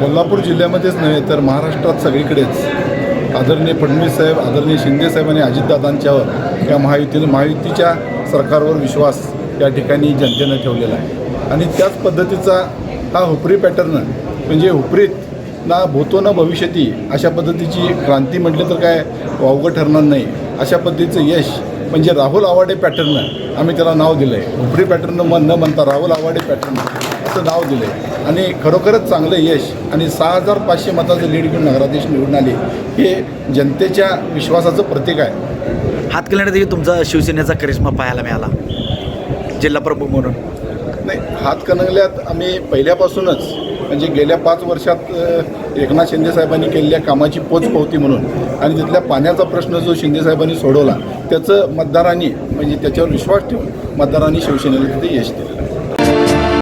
कोल्हापूर जिल्ह्यामध्येच नव्हे तर महाराष्ट्रात सगळीकडेच. आदरणीय फडणवीस साहेब आदरणीय शिंदे साहेब आणि अजितदादांच्यावर या महायुतीनं महायुतीच्या सरकारवर विश्वास या ठिकाणी जनतेनं ठेवलेला आहे. आणि त्याच पद्धतीचा हा हुपरी पॅटर्न म्हणजे हुपरीत ना भूतो ना भविष्यती अशा पद्धतीची क्रांती म्हटलं तर काय वावगं ठरणार नाही. अशा पद्धतीचं यश. म्हणजे राहुल आवाडे पॅटर्न आम्ही त्याला नाव दिलं आहे हुपरी पॅटर्न मन न म्हणता राहुल आवाडे पॅटर्न असं नाव दिलं आहे आणि खरोखरच चांगलं यश आणि सहा हजार पाचशे मताचं लीड घेऊन नगराध्यक्ष निवडून आले हे जनतेच्या विश्वासाचं प्रतीक आहे. हातकलण्यातही तुमचा शिवसेनेचा करिश्मा पाहायला मिळाला. जिल्हा प्रमुख म्हणून. नाही हातकणंगल्यात आम्ही पहिल्यापासूनच म्हणजे गेल्या पाच वर्षात एकनाथ शिंदे साहेबांनी केलेल्या कामाची पोचपावती म्हणून आणि तिथल्या पाण्याचा प्रश्न जो शिंदे साहेबांनी सोडवला त्याचं मतदारांनी म्हणजे त्याच्यावर विश्वास ठेवून मतदारांनी शिवसेनेला तिथे यश दिलं.